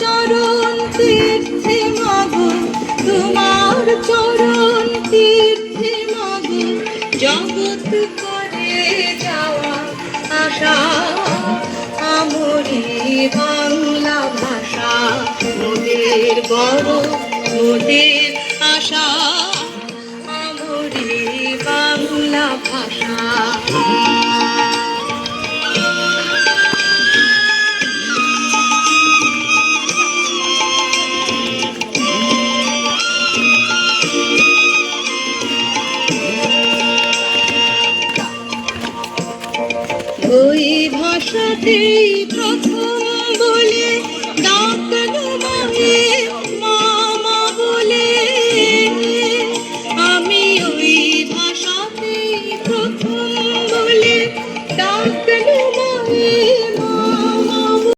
চরণ তীর্থে মাগো, তোমার চরণ তীর্থে মাগো, জগৎ করে যাওয়া আশা, আমরি বাংলা ভাষা মোদের বড় মোদের আশা, আমরি বাংলা ভাষা। ওই ভাষাতেই